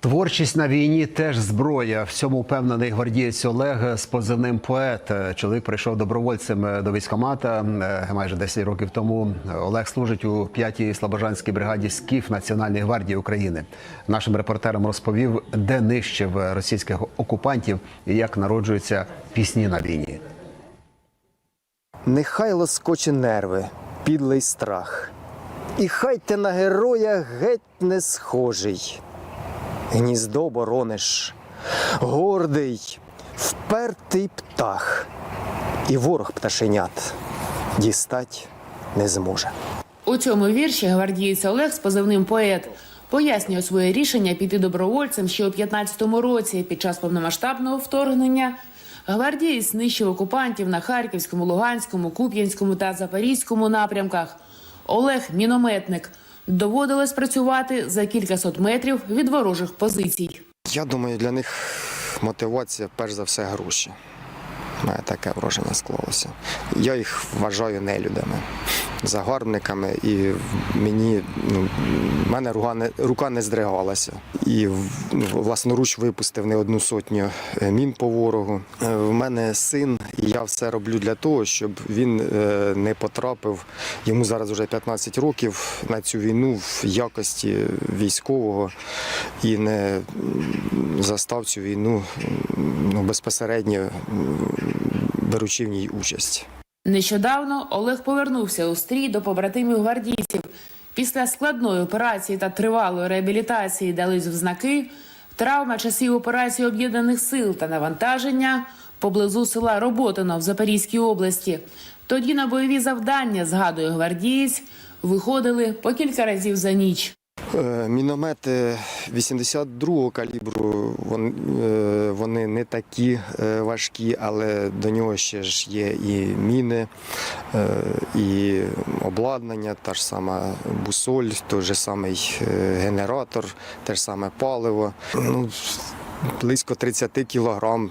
Творчість на війні теж зброя. В цьому впевнений гвардієць Олег з позивним поет. Чоловік прийшов добровольцем до військкомата е, майже 10 років тому. Олег служить у 5-й слобожанській бригаді СКІФ Національної гвардії України. Нашим репортерам розповів, де нищив російських окупантів і як народжуються пісні на війні. Нехай лоскоче нерви, підлий страх. І хай ти на героя геть не схожий. Гніздо борониш, гордий, впертий птах, і ворог пташенят дістать не зможе. У цьому вірші гвардієць Олег з позивним поет пояснює своє рішення піти добровольцем ще у 15-му році. Під час повномасштабного вторгнення гвардієць знищив окупантів на Харківському, Луганському, Куп'янському та Запорізькому напрямках. Олег мінометник. Доводилось працювати за кількасот метрів від ворожих позицій. Я думаю, для них мотивація перш за все гроші. Має таке враження склалося. Я їх вважаю нелюдами, загарбниками, і мені ну, в мене рука не, рука не здригалася. І ну, власноруч випустив не одну сотню е, мін по ворогу. Е, В мене син, і я все роблю для того, щоб він е, не потрапив. Йому зараз вже 15 років на цю війну в якості військового і не застав цю війну ну, безпосередньо беручи в ній участь. Нещодавно Олег повернувся у стрій до побратимів гвардійців. Після складної операції та тривалої реабілітації дались взнаки знаки травма часів операції об'єднаних сил та навантаження поблизу села Роботино в Запорізькій області. Тоді на бойові завдання, згадує гвардієць, виходили по кілька разів за ніч. Е, Міномети 82-го калібру е, вони не такі е, важкі, але до нього ще ж є і міни, і обладнання, та ж сама бусоль, той же самий генератор, те ж саме паливо. Ну, Близько 30 кілограм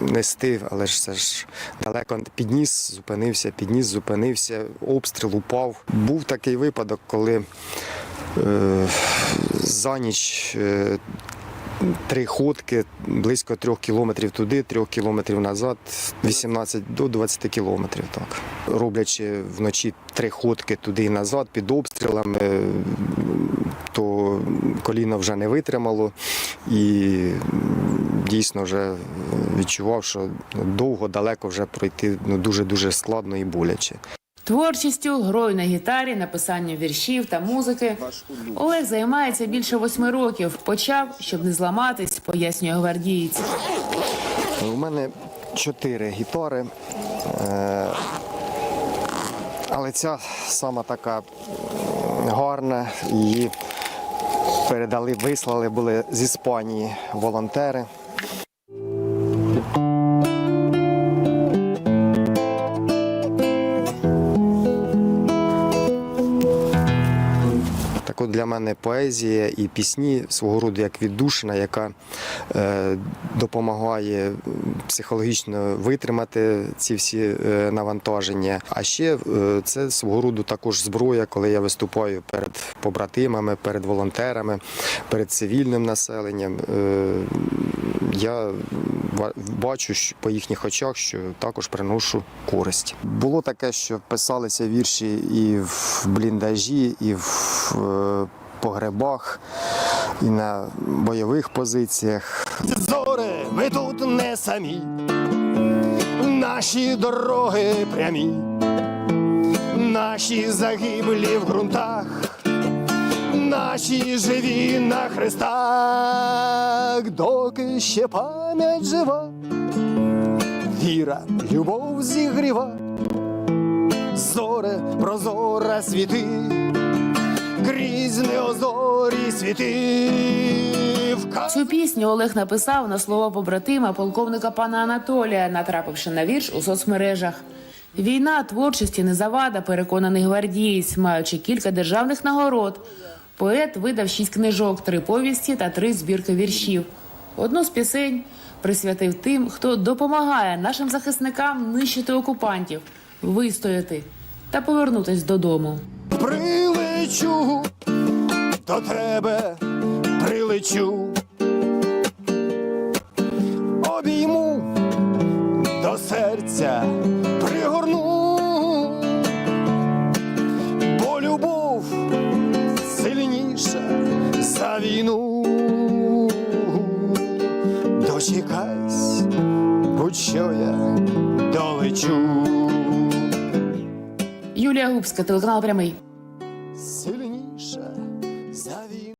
нести, але ж це ж далеко підніс, зупинився, підніс, зупинився, обстріл упав. Був такий випадок, коли за ніч е, три ходки, близько трьох кілометрів туди, трьох кілометрів назад, 18 до 20 кілометрів. Так. Роблячи вночі три ходки туди і назад під обстрілами, е, то коліно вже не витримало і дійсно вже відчував, що довго, далеко вже пройти ну, дуже-дуже складно і боляче. Творчістю, грою на гітарі, написанням віршів та музики Олег займається більше восьми років. Почав, щоб не зламатись, пояснює гвардієць. У мене чотири гітари. е, Але ця сама така гарна. Її передали, вислали були з Іспанії волонтери. Так от для мене поезія і пісні свого роду як віддушина, яка е, допомагає психологічно витримати ці всі е, навантаження. А ще е, це свого роду також зброя, коли я виступаю перед побратимами, перед волонтерами, перед цивільним населенням. Я ба- бачу по їхніх очах, що також приношу користь. Було таке, що писалися вірші і в бліндажі, і в е, погребах, і на бойових позиціях. Зори, ми тут не самі, наші дороги прямі, наші загиблі в ґрунтах. Наші живі на хрестах, доки ще пам'ять жива, віра, любов зігріва, зоре прозора світи, крізь неозорі світи. Цю пісню Олег написав на слова побратима полковника пана Анатолія, натрапивши на вірш у соцмережах. Війна творчості не завада, переконаний гвардієць, маючи кілька державних нагород. Поет видав шість книжок, три повісті та три збірки віршів. Одну з пісень присвятив тим, хто допомагає нашим захисникам нищити окупантів, вистояти та повернутись додому. Прилечу то треба прилечу будь-що я долечу. Юлія Губська, телеканал Прямий.